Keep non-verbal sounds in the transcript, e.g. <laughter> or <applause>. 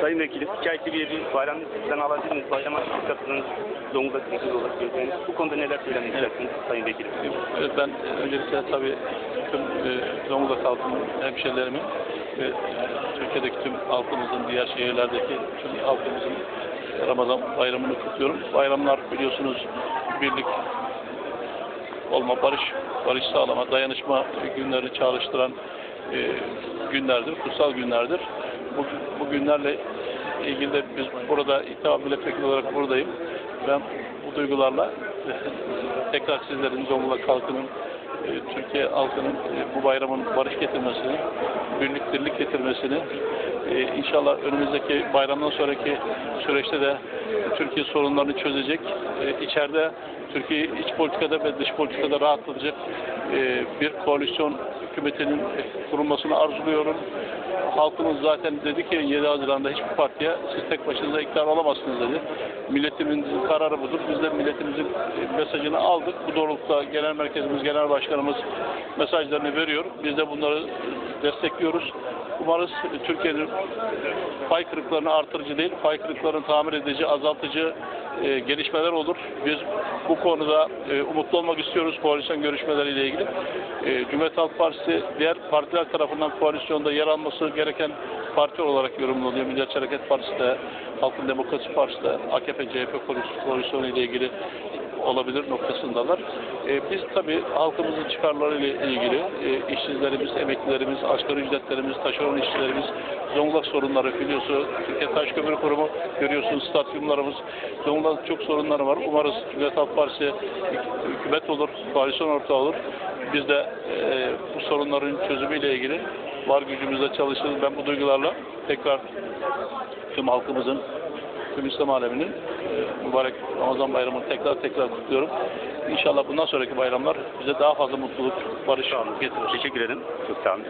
Sayın Vekilim, hikayetli bir bir bayram sizden alabilir miyiz? Bayrama katıldınız, Zonguldak Vekili olarak gördüğünüz. Bu konuda neler söylemek istersiniz Sayın Vekilim? Evet, ben öncelikle tabii tüm e, Zonguldak halkının, hemşerilerimin ve Türkiye'deki tüm halkımızın, diğer şehirlerdeki tüm halkımızın Ramazan bayramını kutluyorum. Bayramlar biliyorsunuz birlik olma, barış, barış sağlama, dayanışma günlerini çağrıştıran e, günlerdir, kutsal günlerdir. Bu, bu günlerle ilgili de biz burada İttihat Milletvekili olarak buradayım. Ben bu duygularla <laughs> tekrar sizlerin Zonguldak halkının, e, Türkiye halkının e, bu bayramın barış getirmesini, birlik dirlik getirmesini, e, inşallah önümüzdeki bayramdan sonraki süreçte de Türkiye sorunlarını çözecek, içeride Türkiye iç politikada ve dış politikada rahatlatacak e, bir koalisyon hükümetinin kurulmasını arzuluyorum. Halkımız zaten dedi ki 7 Haziran'da hiçbir partiye siz tek başınıza iktidar olamazsınız dedi. Milletimizin kararı budur. Biz de milletimizin e, mesajını aldık. Bu doğrultuda genel merkezimiz, genel başkanımız mesajlarını veriyor. Biz de bunları destekliyoruz. Umarız Türkiye'nin pay kırıklarını artırıcı değil, pay kırıklarını tamir edici, azaltıcı e, gelişmeler olur. Biz bu konuda e, umutlu olmak istiyoruz koalisyon görüşmeleriyle ilgili. E, Cumhuriyet Halk Partisi diğer partiler tarafından koalisyonda yer alması gereken parti olarak yorumlanıyor. Milliyetçi Hareket Partisi de, Halkın Demokrasi Partisi de, AKP, CHP koalisyonu ile ilgili olabilir noktasındalar. E, biz tabii halkımızın çıkarları ile ilgili e, işsizlerimiz, emeklilerimiz, asgari ücretlerimiz, taşeron işçilerimiz, Zonguldak sorunları biliyorsunuz. Türkiye Taş Kömür Kurumu görüyorsunuz stadyumlarımız. Zonguldak çok sorunları var. Umarız Cumhuriyet Halk Partisi hükümet olur, koalisyon ortağı olur. Biz de e, bu sorunların çözümüyle ilgili var gücümüzle çalışırız. Ben bu duygularla tekrar tüm halkımızın tüm İslam aleminin e, mübarek Ramazan bayramını tekrar tekrar kutluyorum. İnşallah bundan sonraki bayramlar bize daha fazla mutluluk, barış getirir. Teşekkür ederim. Çok sağ olun.